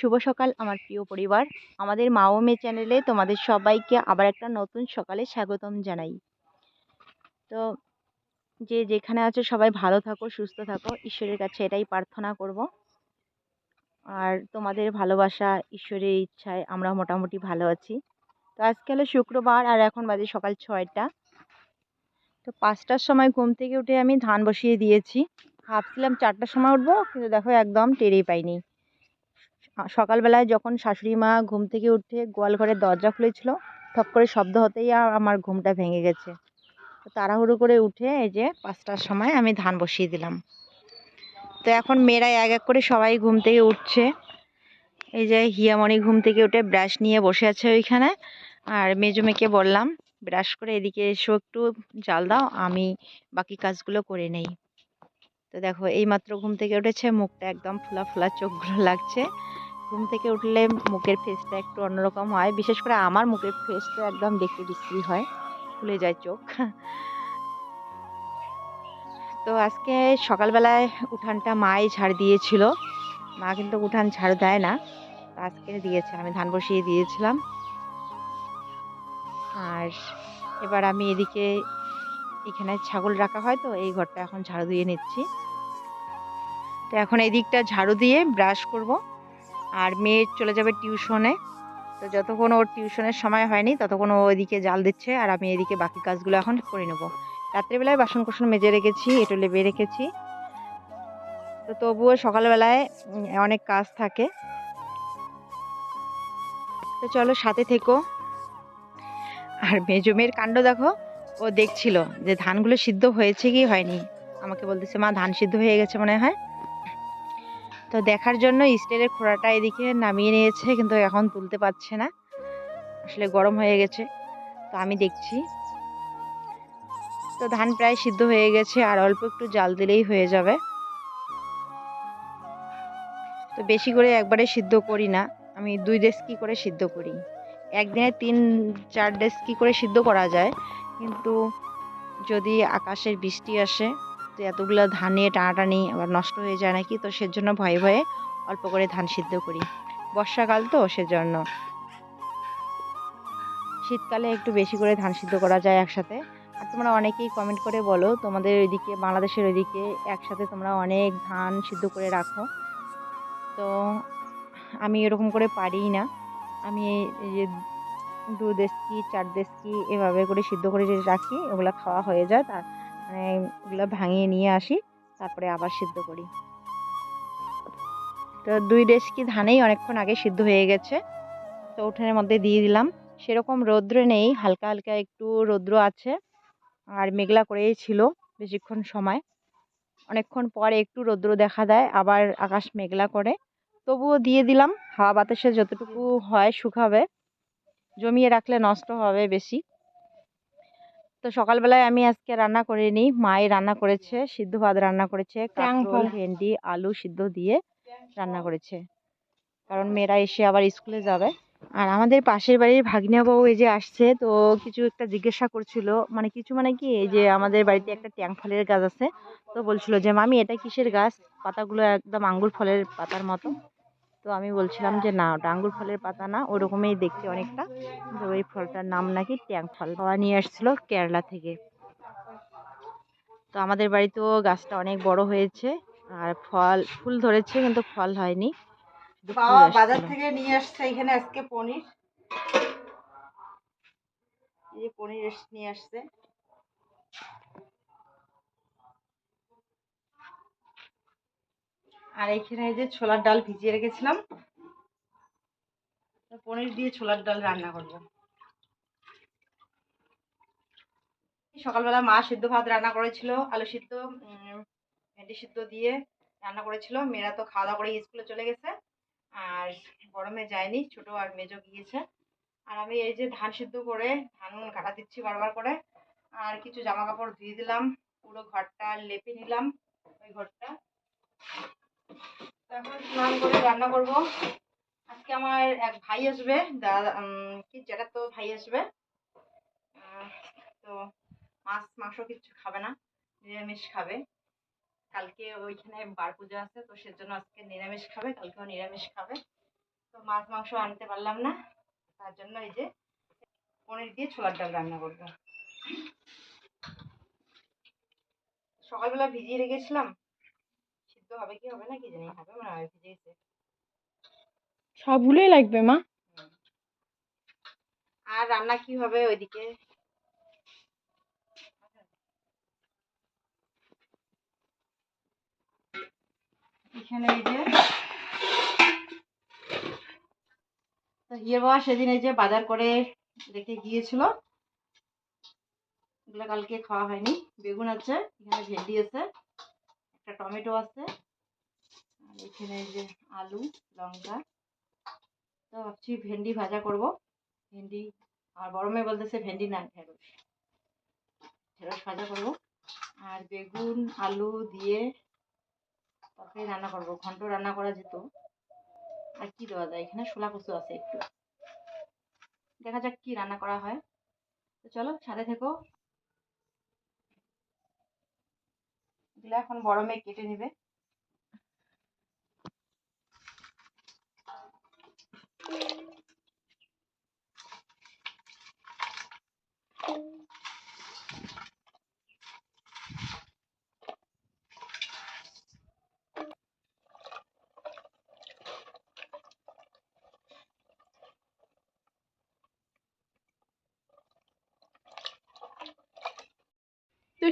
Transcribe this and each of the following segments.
শুভ সকাল, আমার প্রিয় পরিবার। আমাদের মা ও চ্যানেলে তোমাদের সবাইকে আবার একটা নতুন সকালে স্বাগতম জানাই। তো যে যেখানে আছো সবাই ভালো থাকো, সুস্থ থাকো। ঈশ্বরের কাছে এটাই প্রার্থনা করব। আর তোমাদের ভালোবাসা, ঈশ্বরের ইচ্ছায় আমরা মোটামুটি ভালো আছি। তো আজকে হলো শুক্রবার আর এখন বাজে সকাল ছয়টা। তো পাঁচটার সময় ঘুম থেকে উঠে আমি ধান বসিয়ে দিয়েছি। ভাবছিলাম চারটার সময় উঠবো, কিন্তু দেখো একদম টেরেই পাইনি। সকালবেলায় যখন শাশুড়ি মা ঘুম থেকে উঠে গোয়াল ঘরের দরজা খুলেছিল, ঠক করে শব্দ হতেই আমার ঘুমটা ভেঙে গেছে। তাড়াহুড়ো করে উঠে এই যে পাঁচটার সময় আমি ধান বসিয়ে দিলাম। তো এখন মেয়েরা এক এক করে সবাই ঘুম থেকে উঠছে। এই যে হিয়ামণি ঘুম থেকে উঠে ব্রাশ নিয়ে বসে আছে ওইখানে। আর মেজো মেয়েকে বললাম, ব্রাশ করে এদিকে এসো একটু, জাল দাও, আমি বাকি কাজগুলো করে নেই। তো দেখো, এইমাত্র ঘুম থেকে উঠেছে, মুখটা একদম ফোলা ফোলা চোখগুলো লাগছে। ঘুম থেকে উঠলে মুখের ফেসটা একটু অন্যরকম হয়। বিশেষ করে আমার মুখের ফেসটা একদম দেখতে বিশ্রী হয়, ফুলে যায় চোখ। তো আজকে সকালবেলায় উঠানটা মাই ঝাড় দিয়েছিল। মা কিন্তু উঠান ঝাড় দেয় না। আজকে দিয়েছে, আমি ধান বসিয়ে দিয়েছিলাম। আর এবার আমি এদিকে এখানে ছাগল রাখা হয় তো, এই ঘরটা এখন ঝাড়ু দিয়ে নিচ্ছি। তো এখন এই দিকটা ঝাড়ু দিয়ে ব্রাশ করব। আর মেয়ে চলে যাবে টিউশনে। তো যতক্ষণ ওর টিউশনের সময় হয়নি, ততক্ষণ ও ওইদিকে জাল দিচ্ছে আর আমি এদিকে বাকি কাজগুলো এখন করে নেব। রাত্রিবেলায় বাসন কোসন মেজে রেখেছি, এটো লেবে রেখেছি। তো তবুও সকালবেলায় অনেক কাজ থাকে। তো চলো সাথে থেকো। আর মেজমের কাণ্ড দেখো। ও দেখছিল যে ধানগুলো সিদ্ধ হয়েছে কি হয়নি। আমাকে বলতেছে, মা, ধান সিদ্ধ হয়ে গেছে মনে হয়। তো দেখার জন্য স্টিলের খোড়াটা এদিকে নামিয়ে নিয়েছে, কিন্তু এখন তুলতে পারছে না। আসলে গরম হয়ে গেছে, তো আমি দেখছি। তো ধান প্রায় সিদ্ধ হয়ে গেছে, আর অল্প একটু জাল দিলেই হয়ে যাবে। তো বেশি করে একবারে সিদ্ধ করি না, আমি দুই ডেস্কি করে সিদ্ধ করি। একদিনে তিন, চার ডেস্কি করে সিদ্ধ করা যায়, কিন্তু যদি আকাশের বৃষ্টি আসে তো এতগুলো ধান নিয়ে টানাটানি আবার নষ্ট হয়ে যায় নাকি? তো সেজন্য ভয়ে ভয়ে অল্প করে ধান সিদ্ধ করি। বর্ষাকাল তো, সেজন্য। শীতকালে একটু বেশি করে ধান সিদ্ধ করা যায় একসাথে। আর তোমরা অনেকেই কমেন্ট করে বলো, তোমাদের ওইদিকে, বাংলাদেশের ওইদিকে একসাথে তোমরা অনেক ধান সিদ্ধ করে রাখো। তো আমি এরকম করে পারি না। আমি এই যে দু দেশকি, চার দেশকি এভাবে করে সিদ্ধ করে রাখি, ওগুলো খাওয়া হয়ে যায় তার মানে ওগুলো ভাঙিয়ে নিয়ে আসি, তারপরে আবার সিদ্ধ করি। তো দুই ডেস্কি ধানেই অনেকক্ষণ আগে সিদ্ধ হয়ে গেছে। তো উঠানের মধ্যে দিয়ে দিলাম। সেরকম রৌদ্র নেই, হালকা হালকা একটু রৌদ্র আছে আর মেঘলা করেই ছিল বেশিক্ষণ সময়। অনেকক্ষণ পরে একটু রৌদ্র দেখা দেয়, আবার আকাশ মেঘলা করে। তবুও দিয়ে দিলাম, হাওয়া বাতাসে যতটুকু হয় শুকাবে। জমিয়ে রাখলে নষ্ট হবে বেশি। তো সকালবেলায় আমি আজকে রান্না করিনি মাই রান্না করেছে সিদ্ধ ভাত রান্না করেছে কাঁকরোল ভেন্ডি আলু সিদ্ধ দিয়ে রান্না করেছে। কারণ মেয়েরা এসে আবার স্কুলে যাবে। আর আমাদের পাশের বাড়ির ভাগ্না বউ এই যে আসছে তো কিছু একটা জিজ্ঞাসা করছিল। মানে কিছু মানে কি এই যে আমাদের বাড়িতে একটা ট্যাং ফলের গাছ আছে। তো বলছিল যে মামি এটা কিসের গাছ? পাতাগুলো একদম আঙ্গুর ফলের পাতার মতো। তো আমি বলছিলাম যে না ওটা আঙ্গুর ফলের পাতা না। ওরকমই দেখতে অনেকটা। তো ওই ফলটার নাম নাকি ট্যাং ফল। বাবা নিয়ে আসছিল কেরালা থেকে। তো আমাদের বাড়িতেও গাছটা অনেক বড় হয়েছে আর ফল ফুল ধরেছে কিন্তু ফল হয়নি। বাবা বাজার থেকে নিয়ে আসছে এখানে আজকে পনির। এই যে পনির নিয়ে আসছে। আর এখানে এই যে ছোলার ডাল ভিজিয়ে রেখেছিলাম। পনির দিয়ে ছোলার ডাল রান্না করব। সকালবেলা মা সিদ্ধ ভাত রান্না করেছিল, আলু সিদ্ধ ভেন্ডি সিদ্ধ দিয়ে রান্না করেছিল। মেয়েরা তো খাওয়া দাওয়া করে স্কুলে চলে গেছে, আর গরমে যায়নি, ছোট আর মেজো গিয়েছে। আর আমি এই যে ধান সিদ্ধ করে, ধান কাটা দিচ্ছি বারবার করে, আর কিছু জামা কাপড় ধুয়ে দিলাম, পুরো ঘরটা লেপে নিলাম ওই ঘরটা। এখন স্নান করে রান্না করব। আজকে আমার এক ভাই আসবে, দাদা তো ভাই আসবে। তো মাছ, মাংস কিছু খাবে না, নিরামিষ খাবে। কালকে ওইখানে বার পুজো আছে, তো সেজন্য আজকে নিরামিষ খাবে, কালকেও নিরামিষ খাবে। তো মাছ, মাংস আনতে পারলাম না, তার জন্য এই যে পনির দিয়ে ছোলার ডাল রান্না করব। সকালবেলা ভিজিয়ে রেখেছিলাম সিদ্ধ হবে কি হবে না কি জানি হবে মনে হয় ভিজে সবগুলোই লাগবে মা। আর রান্না কি হবে ওইদিকে? এখানে এই যে তো হিয়ের বাবা সেদিন এই যে বাজার করে রেখে গিয়েছিল। এগুলো কালকে খাওয়া হয়নি। বেগুন আছে এখানে ভেন্ডি আছে। একটা টমেটো আছে। আর এখানে যে আলু, লঙ্কা। তো ভাবছি ভেন্ডি ভাজা করব। ভেন্ডি, আর মেয়ে বলতেছে ভেন্ডি না, ঢেঁড়স। ঢেঁড়স ভাজা করব। আর বেগুন, আলু দিয়ে তরকারি রান্না করব। ঘন্ট রান্না করা যেত। আর কি দেওয়া যায়? এখানে শোলা কচু আছে একটু। দেখা যাক কি রান্না করা হয়। তো চলো, সাথে থেকো। এগুলো এখন বড় মেয়ে কেটে নেবে।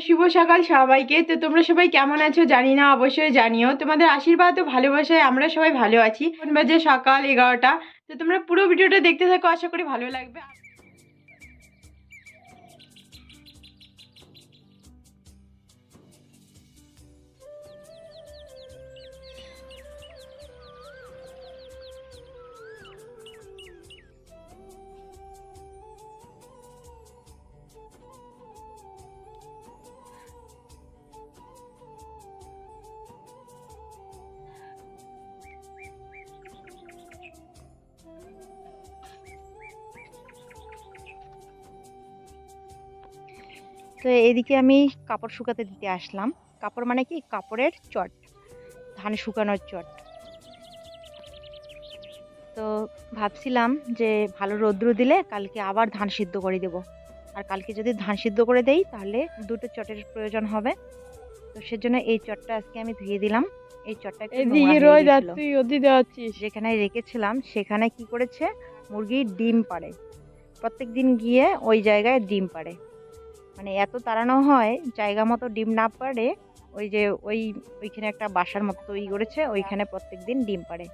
শুভ সকাল সবাইকে। তো তোমরা সবাই কেমন আছো জানি না, অবশ্যই জানিও। তোমাদের আশীর্বাদ ও ভালোবাসায় আমরা সবাই ভালো আছি। বাজে সকাল এগারোটা। তো তোমরা পুরো ভিডিওটা দেখতে থাকো, আশা করি ভালো লাগবে। তো এদিকে আমি কাপড় শুকাতে দিতে আসলাম। কাপড় মানে কি? কাপড়ের চট ধান শুকানোর চট। তো ভাবছিলাম যে ভালো রৌদ্র দিলে কালকে আবার ধান সিদ্ধ করে দেব। আর কালকে যদি ধান সিদ্ধ করে দেই তাহলে দুটো চটের প্রয়োজন হবে। তো সেজন্য এই চটটা আজকে আমি ধুয়ে দিলাম। এই চটটা যেখানে রেখেছিলাম সেখানে কি করেছে? মুরগি ডিম পাড়ে। প্রত্যেক দিন গিয়ে ওই জায়গায় ডিম পাড়ে। মানে এত তাড়ানো হয় জায়গা মতো ডিম না পারে ওই যে ওই ওইখানে একটা বাসার মতো তৈরি করেছে ওইখানে প্রত্যেক দিন ডিম পারে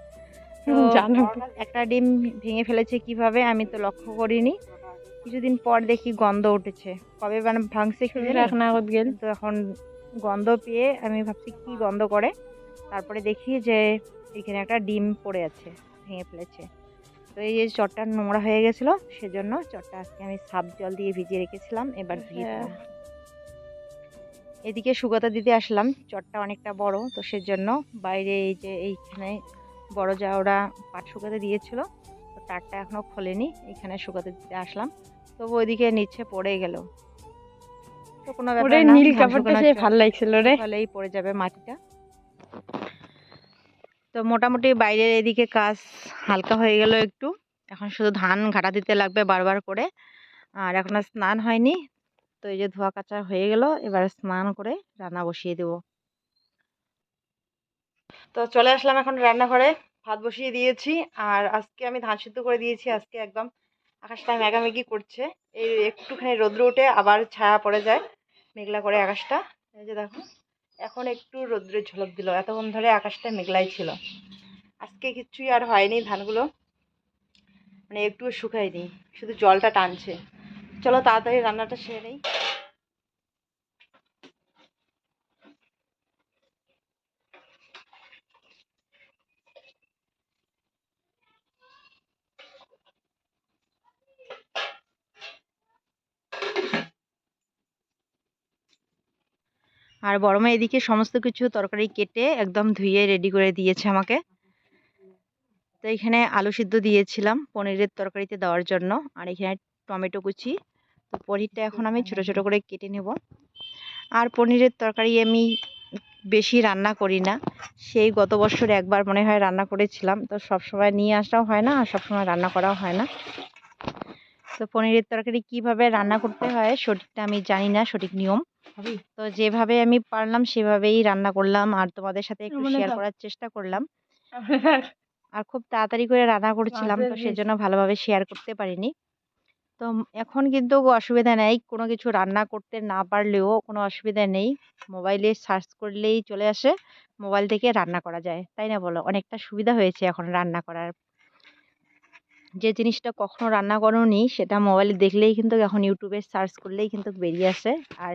একটা ডিম ভেঙে ফেলেছে কীভাবে আমি তো লক্ষ্য করিনি। কিছুদিন পর দেখি গন্ধ উঠেছে। কবে মানে ভাঙছে তো এখন গন্ধ পেয়ে আমি ভাবছি কি গন্ধ করে। তারপরে দেখি যে এখানে একটা ডিম পড়ে আছে ভেঙে ফেলেছে। তো এই যে চটটা নোংরা হয়ে গেছিল সেজন্য চটটা আজকে আমি সাব জল দিয়ে ভিজিয়ে রেখেছিলাম এবার। দিলাম এদিকে সুগতা দিতে আসলাম চটটা অনেকটা বড় তো সেজন্য বাইরে এই যে এইখানে বড় যা ওরা পাট শুকাতে দিয়েছিল তো তারটা এখনও খোলেনি এখানে শুকাতে দিতে আসলাম তবু ওইদিকে নিচে পড়ে গেল। তো কোনো ব্যাপার না নীল কাপড়টা শুকানোর সে লাগছিল রে। সকালেই পড়ে যাবে মাটিটা। তো মোটামুটি বাইরের এদিকে কাজ হালকা হয়ে গেল একটু। এখন শুধু ধান ঘাটা দিতে লাগবে বারবার করে। আর এখনও স্নান হয়নি। তো এই যে ধোয়া কাচা হয়ে গেল, এবার স্নান করে রান্না বসিয়ে দেব। তো চলে আসলাম এখন রান্নাঘরে। ভাত বসিয়ে দিয়েছি। আর আজকে আমি ধান সিদ্ধ করে দিয়েছি। আজকে একদম আকাশটা মেঘামেঘি করছে। এই একটুখানি রোদ্র উঠে আবার ছায়া পড়ে যায়। মেঘলা করে আকাশটা। এই যে দেখো। এখন একটু রোদ্রের ঝলক দিল। এতক্ষণ ধরে আকাশটা মেঘলাই ছিল। আজকে কিচ্ছুই আর হয়নি ধানগুলো। মানে একটুও শুকায়নি। শুধু জলটা টানছে। চলো তাড়াতাড়ি রান্নাটা সেরে নেই। আর বড় মা এদিকে সমস্ত কিছু তরকারি কেটে একদম ধুয়ে রেডি করে দিয়েছে আমাকে। তো এখানে আলু সিদ্ধ দিয়েছিলাম পনিরের তরকারিতে দেওয়ার জন্য। আর এখানে টমেটো কুচি। তো পনিরটা এখন আমি ছোট ছোট করে কেটে নেব। আর পনিরের তরকারি আমি বেশি রান্না করি না। সেই গত বছর একবার মনে হয় রান্না করেছিলাম। তো সব সময় নিয়ে আসাও হয় না আর সবসময় রান্না করাও হয় না। তো পনিরের তরকারি কীভাবে রান্না করতে হয় সঠিকটা আমি জানি না, সঠিক নিয়ম। তো যেভাবে আমি পারলাম সেভাবেই রান্না করলাম। আর তোমাদের সাথে একটু শেয়ার করার চেষ্টা করলাম। আর খুব তাড়াতাড়ি করে রান্না করছিলাম তো সেজন্য ভালোভাবে শেয়ার করতে পারিনি। তো এখন কিন্তু অসুবিধা নেই। কোনো কিছু রান্না করতে না পারলেও কোনো অসুবিধা নেই। মোবাইলে সার্চ করলেই চলে আসে। মোবাইল থেকে রান্না করা যায়। তাই না বলো? অনেকটা সুবিধা হয়েছে এখন রান্না করার। যে জিনিসটা কখনো রান্না করোনি সেটা মোবাইলে দেখলেই কিন্তু এখন ইউটিউবে সার্চ করলেই কিন্তু বেরিয়ে আসে। আর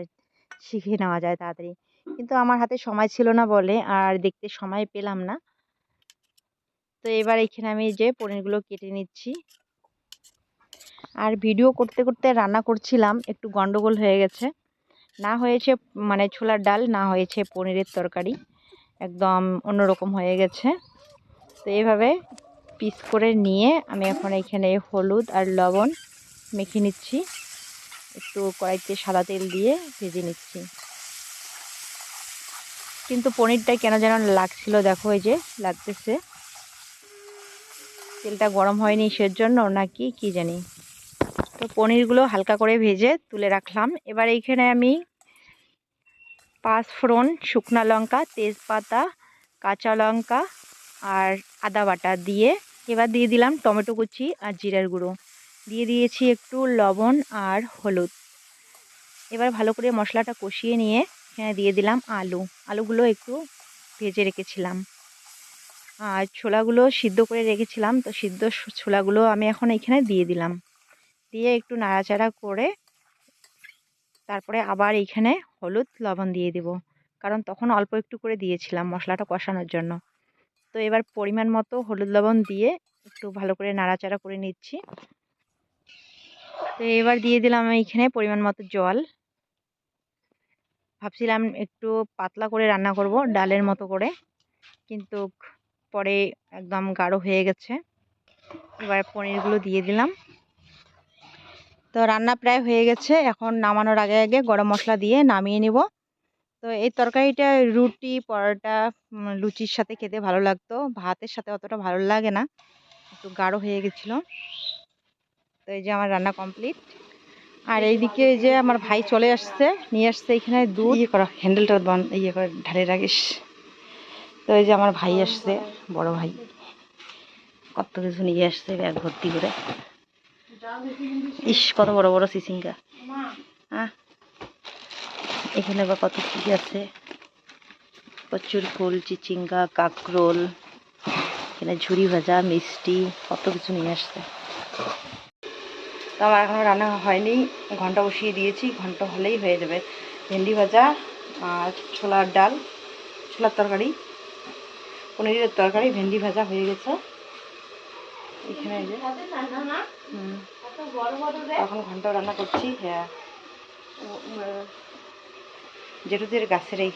শিখে নেওয়া যায় তাড়াতাড়ি। কিন্তু আমার হাতে সময় ছিল না বলে আর দেখতে সময় পেলাম না। তো এবার এখানে আমি যে পনিরগুলো কেটে নিচ্ছি। আর ভিডিও করতে করতে রান্না করছিলাম, একটু গন্ডগোল হয়ে গেছে। না হয়েছে মানে ছোলার ডাল, না হয়েছে পনিরের তরকারি। একদম অন্যরকম হয়ে গেছে। তো এইভাবে পিস করে নিয়ে আমি এখন এখানে হলুদ আর লবণ মেখে নিচ্ছি। একটু কড়াইতে সাদা তেল দিয়ে ভেজে নিচ্ছি। কিন্তু পনিরটা কেন যেন লাগছিল দেখো, এই যে লাগতেছে। তেলটা গরম হয়নি সের জন্য নাকি কি জানি। তো পনিরগুলো হালকা করে ভেজে তুলে রাখলাম। এবার এইখানে আমি পাঁচ ফোড়ন শুকনা লঙ্কা, তেজপাতা, কাঁচা লঙ্কা আর আদা বাটা দিয়ে এবার দিয়ে দিলাম টমেটো কুচি আর জিরার গুঁড়ো। দিয়ে দিয়েছি একটু লবণ আর হলুদ। এবার ভালো করে মশলাটা কষিয়ে নিয়ে এখানে দিয়ে দিলাম আলু। আলুগুলো একটু ভেজে রেখেছিলাম। আর ছোলাগুলো সিদ্ধ করে রেখেছিলাম, তো সিদ্ধ ছোলাগুলো আমি এখন এখানে দিয়ে দিলাম। দিয়ে একটু নাড়াচাড়া করে তারপরে আবার এইখানে হলুদ, লবণ দিয়ে দিব। কারণ তখন অল্প একটু করে দিয়েছিলাম মশলাটা কষানোর জন্য। তো এবার পরিমাণ মতো হলুদ, লবণ দিয়ে একটু ভালো করে নাড়াচাড়া করে নিচ্ছি। তো এবার দিয়ে দিলাম আমি এখানে পরিমাণ মতো জল। ভাবছিলাম একটু পাতলা করে রান্না করব, ডালের মতো করে। কিন্তু পরে একদম গাঢ় হয়ে গেছে। এবার পনিরগুলো দিয়ে দিলাম। তো রান্না প্রায় হয়ে গেছে। এখন নামানোর আগে আগে গরম মশলা দিয়ে নামিয়ে নিব। তো এই তরকারিটা রুটি, পরোটা লুচির সাথে খেতে ভালো লাগতো। ভাতের সাথে অতটা ভালো লাগে না। একটু গাঢ় হয়ে গেছিল। তো এই যে আমার রান্না কমপ্লিট। আর এইদিকে এই যে আমার ভাই চলে আসছে নিয়ে আসছে এখানে দুধ। ইয়ে করা। হ্যান্ডেলটা বন ইয়ে করে ঢালে রাখিস। তো এই যে আমার ভাই আসছে বড় ভাই। কত কিছু নিয়ে আসছে ব্যাগ ভর্তি করে। ইস কত বড় বড় সিসিঙ্গা। হ্যাঁ এখানে বা কত কি আছে? প্রচুর ফুল চিচিঙ্গা কাকরোল এখানে ঝুড়ি ভাজা মিষ্টি কত কিছু নিয়ে আসছে। তো আমার এখনও রান্না হয়নি। ঘণ্টা বসিয়ে দিয়েছি ঘণ্টা হলেই হয়ে যাবে। ভেন্ডি ভাজা আর ছোলার ডাল ছোলার তরকারি পনিরের তরকারি ভেন্ডি ভাজা হয়ে গেছে। এখানে এখন ঘণ্টা রান্না করছি হ্যাঁ। জেঠুদের গাছের এই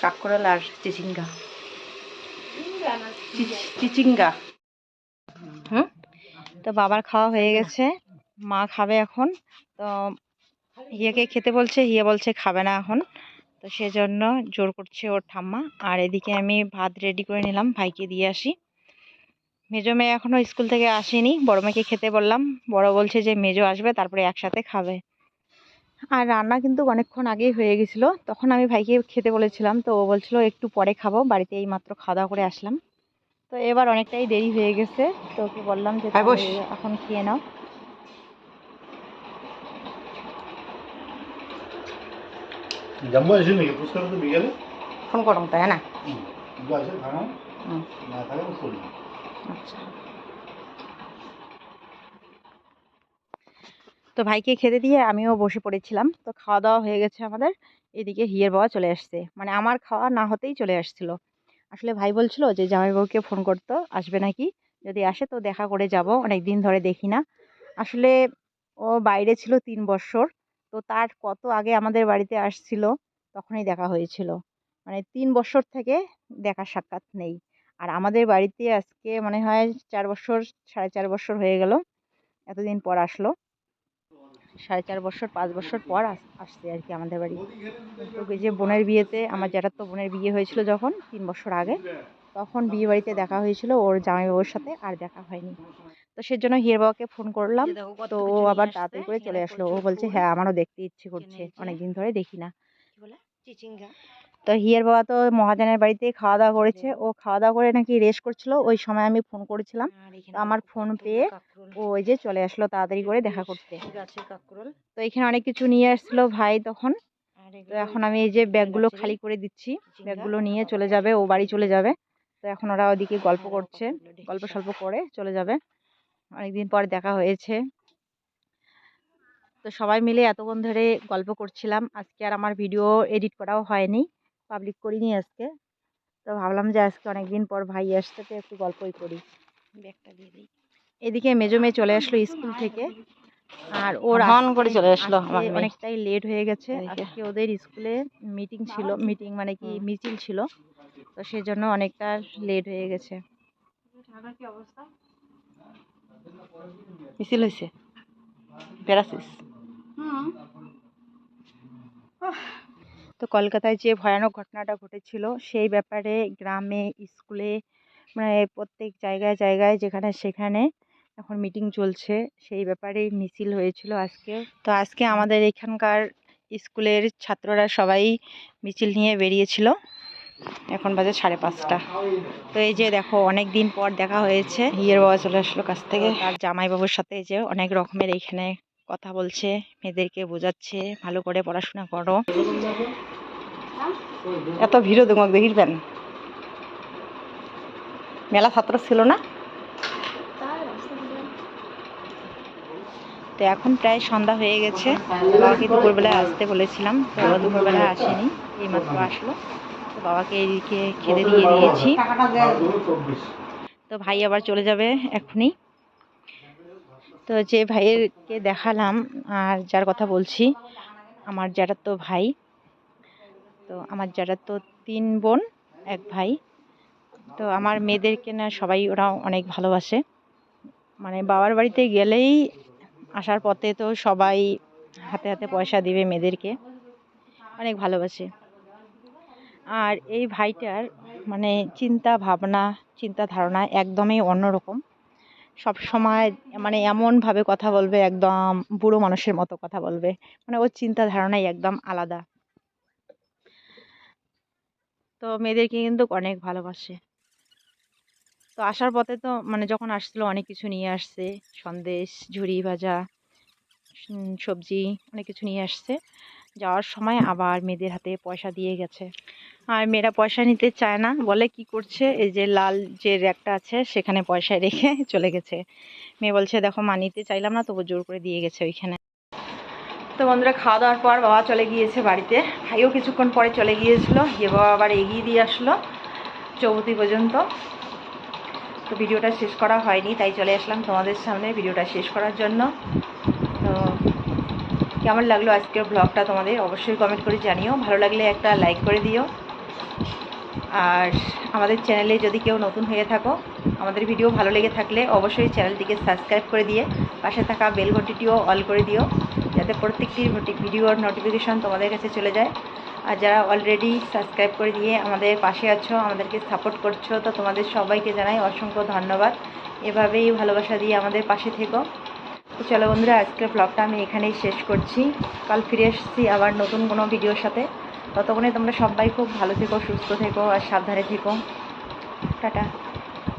কাকরোল আর চিচিঙ্গা। চিচ- চিচিঙ্গা। হুম? তো বাবার খাওয়া হয়ে গেছে। মা খাবে এখন। তো হিয়াকে খেতে বলছে হিয়া বলছে খাবে না এখন। তো সেজন্য জোর করছে ওর ঠাম্মা। আর এদিকে আমি ভাত রেডি করে নিলাম ভাইকে দিয়ে আসি। মেজো মেয়ে এখনও স্কুল থেকে আসেনি। বড় মেয়েকে খেতে বললাম। বড় বলছে যে মেজো আসবে তারপরে একসাথে খাবে। আর রান্না কিন্তু অনেকক্ষণ আগেই হয়ে গেছিল। তখন আমি ভাইকে খেতে বলেছিলাম তো ও বলছিল একটু পরে খাব। বাড়িতে এই মাত্র খাওয়া দাওয়া করে আসলাম। তো এবার অনেকটাই দেরি হয়ে গেছে। তো ওকে বললাম যে আয় এখন খেয়ে নাও। জাম্বো আসে নাকি? পুরস্কার তো বিকেলে। ফোন করুন তাই না? হুম, না থাকে আচ্ছা। তো ভাইকে খেতে দিয়ে আমিও বসে পড়েছিলাম। তো খাওয়া দাওয়া হয়ে গেছে আমাদের। এদিকে হিয়ের বাবা চলে আসছে। মানে আমার খাওয়া না হতেই চলে আসছিল। আসলে ভাই বলছিল যে জামাইবাবুকে ফোন করতো, আসবে নাকি? যদি আসে তো দেখা করে যাব অনেক দিন ধরে দেখি না। আসলে ও বাইরে ছিল তিন বছর, তো তার কত আগে আমাদের বাড়িতে আসছিল, তখনই দেখা হয়েছিল। মানে তিন বছর থেকে দেখা সাক্ষাৎ নেই। আর আমাদের বাড়িতে আজকে মনে হয় চার বছর, সাড়ে চার বছর হয়ে গেল, এতদিন পর আসলো। সাড়ে চার বছর পাঁচ বছর পর আস- আসছে আর কি আমাদের বাড়ি। তো যে বোনের বিয়েতে আমার জ্যাঠাতো বোনের বিয়ে হয়েছিল যখন তিন বছর আগে তখন বিয়ে বাড়িতে দেখা হয়েছিল ওর জামাইবাবুর সাথে আর দেখা হয়নি। তো সেই জন্য হিয়ার বাবাকে ফোন করলাম। তো ও আবার তাড়াতাড়ি করে চলে আসলো। ও বলছে হ্যাঁ আমারও দেখতে ইচ্ছে করছে অনেকদিন ধরে দেখি না। তো হিয়ার বাবা তো মহাজনের বাড়িতে খাওয়া দাওয়া করেছে। ও খাওয়া দাওয়া করে নাকি রেস্ট করছিল। ওই সময় আমি ফোন করেছিলাম। আমার ফোন পেয়ে ও ওই যে চলে আসলো তাড়াতাড়ি করে দেখা করতে। তো এখানে অনেক কিছু নিয়ে আসছিল ভাই তখন। তো এখন আমি এই যে ব্যাগগুলো খালি করে দিচ্ছি। ব্যাগগুলো নিয়ে চলে যাবে। ও বাড়ি চলে যাবে। তো এখন ওরা ওদিকে গল্প করছে। গল্প সল্প করে চলে যাবে। অনেকদিন পর দেখা হয়েছে। তো সবাই মিলে এতক্ষণ ধরে গল্প করছিলাম। আজকে আর আমার ভিডিও এডিট করাও হয়নি। পাবলিক করিনি আজকে। তো ভাবলাম যে আজকে অনেকদিন পর ভাই আসতে তো একটু গল্পই করি। ব্যাগটা দিয়ে দিই। এদিকে মেজো মেয়ে চলে আসলো স্কুল থেকে। আর ওর হন করে চলে আসলো অনেকটাই লেট হয়ে গেছে। আজকে ওদের স্কুলে মিটিং ছিল মিটিং মানে কি মিছিল ছিল। তো সেজন্য অনেকটা লেট হয়ে গেছে। মিছিল হয়েছে প্যারাসিস। তো কলকাতায় যে ভয়ানক ঘটনাটা ঘটেছিল, সেই ব্যাপারে গ্রামে, স্কুলে মানে প্রত্যেক জায়গায় জায়গায় যেখানে, সেখানে এখন মিটিং চলছে। সেই ব্যাপারে মিছিল হয়েছিল আজকে। তো আজকে আমাদের এখানকার স্কুলের ছাত্ররা সবাই মিছিল নিয়ে বেরিয়েছিল। এখন বাজে সাড়ে পাঁচটা। তো এই যে দেখো অনেক দিন পর দেখা হয়েছে। হিয়ের বাবা চলে আসলো কাছ থেকে। আর জামাইবাবুর সাথে যে অনেক রকমের এইখানে কথা বলছে, মেয়েদেরকে বোঝাচ্ছে, ভালো করে পড়াশোনা করো। এত ভিড়ও তোমাক দেখিবেন মেলা ছাত্র ছিল না? তো এখন প্রায় সন্ধ্যা হয়ে গেছে। বাবাকে দুপুরবেলায় আসতে বলেছিলাম, বাবা দুপুরবেলায় আসেনি এইমাত্র আসলো। তো বাবাকে এদিকে খেতে দিয়ে দিয়েছি। তো ভাই আবার চলে যাবে এখনই। তো যে ভাইয়েরকে দেখালাম আর যার কথা বলছি, আমার যারা তো ভাই। তো আমার যারা তো তিন বোন, এক ভাই। তো আমার মেয়েদেরকে না সবাই ওরা অনেক ভালোবাসে। মানে বাবার বাড়িতে গেলেই আসার পথে তো সবাই হাতে হাতে পয়সা দিবে মেয়েদেরকে। অনেক ভালোবাসে। আর এই ভাইটার মানে চিন্তা ভাবনা, চিন্তা ধারণা একদমই অন্যরকম। সব সময় মানে এমনভাবে কথা বলবে, একদম বুড়ো মানুষের মতো কথা বলবে। মানে ওর চিন্তা ধারণাই একদম আলাদা। তো মেয়েদেরকে কিন্তু অনেক ভালোবাসে। তো আসার পথে তো মানে যখন আসছিল অনেক কিছু নিয়ে আসছে। সন্দেশ, ঝুড়ি ভাজা সবজি অনেক কিছু নিয়ে আসছে। যাওয়ার সময় আবার মেয়েদের হাতে পয়সা দিয়ে গেছে। আর মেয়েরা পয়সা নিতে চায় না, বলে কি করছে? এই যে লাল যে র্যাকটা আছে, সেখানে পয়সা রেখে চলে গেছে। মেয়ে বলছে, দেখো মা, নিতে চাইলাম না, তবু জোর করে দিয়ে গেছে ওইখানে। তো বন্ধুরা খাওয়া দাওয়ার পর বাবা চলে গিয়েছে বাড়িতে। ভাইও কিছুক্ষণ পরে চলে গিয়েছিল, গিয়ে বাবা আবার এগিয়ে দিয়ে আসলো চৌবতী পর্যন্ত। তো ভিডিওটা শেষ করা হয়নি, তাই চলে আসলাম তোমাদের সামনে ভিডিওটা শেষ করার জন্য। তো কেমন লাগল আজকের ব্লগটা তোমাদের? অবশ্যই কমেন্ট করে জানিও। ভালো লাগলে একটা লাইক করে দিও। আর আমাদের চ্যানেলে যদি কেউ নতুন হয়ে থাকো, আমাদের ভিডিও ভালো লেগে থাকলে অবশ্যই চ্যানেলটিকে সাবস্ক্রাইব করে দিয়ে পাশে থাকা বেল ঘন্টিটিও অল করে দিও, যাতে প্রত্যেকটি ভিডিওর নোটিফিকেশন তোমাদের কাছে চলে যায়। আর যারা অলরেডি সাবস্ক্রাইব করে দিয়ে আমাদের পাশে আছো, আমাদেরকে সাপোর্ট করছ, তো তোমাদের সবাইকে জানাই অসংখ্য ধন্যবাদ। এভাবেই ভালোবাসা দিয়ে আমাদের পাশে থেকো। তো চলো বন্ধুরা, আজকের ব্লগটা আমি এখানেই শেষ করছি। কাল ফিরে এসেছি আবার নতুন কোনো ভিডিওর সাথে। ততক্ষণে তোমরা সবাই খুব ভালো থেকো সুস্থ থেকো আর সাবধানে থেকো। টাটা।